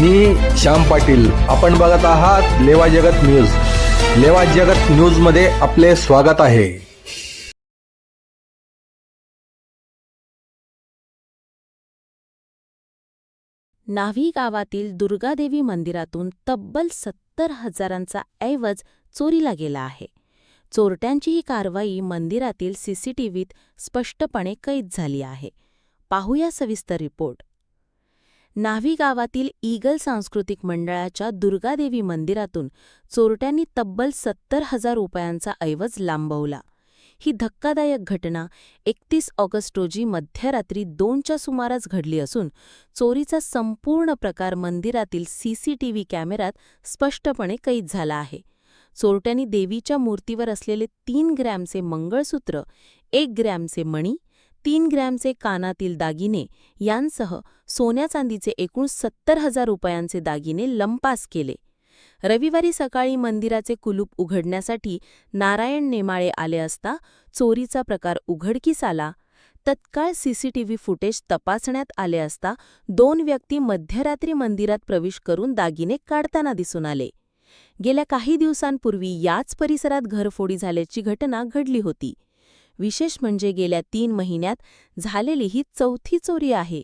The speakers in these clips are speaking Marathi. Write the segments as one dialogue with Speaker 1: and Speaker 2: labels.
Speaker 1: मी श्याम पाटील. आपण बघत आहात लेवा जगत न्यूज. लेवा जगत न्यूजमध्ये आपले स्वागत आहे.
Speaker 2: नाव्ही गावातील दुर्गादेवी मंदिरातून तब्बल सत्तर हजारांचा ऐवज चोरीला गेला आहे. चोरट्यांची ही कारवाई मंदिरातील सीसीटीव्हीत स्पष्टपणे कैद झाली आहे. पाहूया सविस्तर रिपोर्ट. नाव्ही गावातील ईगल सांस्कृतिक मंडळाच्या दुर्गादेवी मंदिरातून चोरट्यांनी तब्बल सत्तर हजार रुपयांचा ऐवज लांबवला. ही धक्कादायक घटना एकतीस ऑगस्ट रोजी मध्यरात्री दोनच्या सुमारास घडली असून चोरीचा संपूर्ण प्रकार मंदिरातील सीसीटीव्ही कॅमेऱ्यात स्पष्टपणे कैद झाला आहे. चोरट्यांनी देवीच्या मूर्तीवर असलेले तीन ग्रॅमचे मंगळसूत्र एक ग्रॅमचे मणी तीन ग्रॅमचे कानातील दागिने यांसह सोन्या चांदीचे एकूण सत्तर हजार रुपयांचे दागिने लंपास केले. रविवारी सकाळी मंदिराचे कुलूप उघडण्यासाठी नारायण नेमाळे आले असता चोरीचा प्रकार उघडकीस आला. तत्काळ सीसीटीव्ही फुटेज तपासण्यात आले असता दोन व्यक्ती मध्यरात्री मंदिरात प्रवेश करून दागिने काढताना दिसून आले. गेल्या काही दिवसांपूर्वी याच परिसरात घरफोडी झाल्याची घटना घडली होती. विशेष म्हणजे गेल्या तीन महिन्यात झालेली ही चौथी चोरी आहे.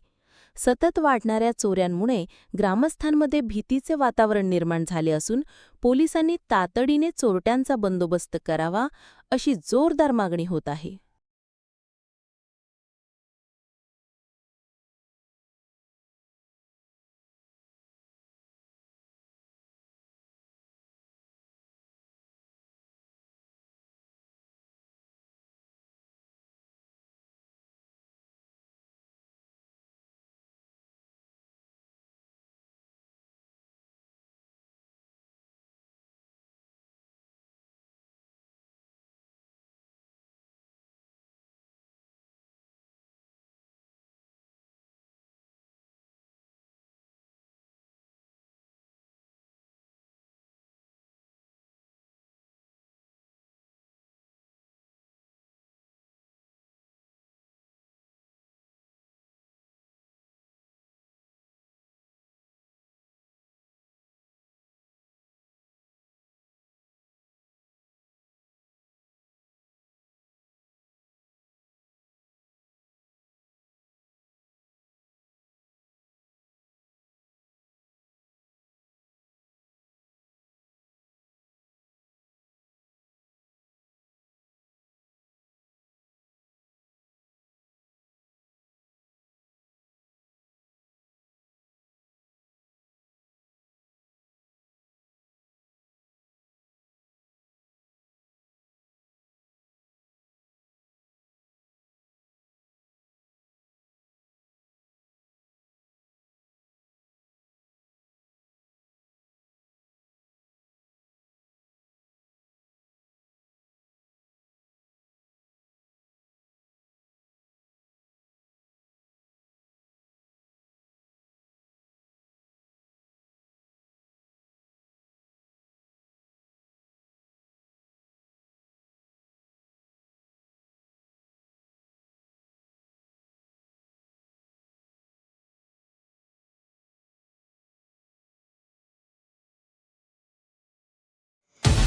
Speaker 2: सतत वाढणाऱ्या चोऱ्यांमुळे ग्रामस्थांमध्ये भीतीचे वातावरण निर्माण झाले असून पोलिसांनी तातडीने चोरट्यांचा बंदोबस्त करावा अशी जोरदार मागणी होत आहे.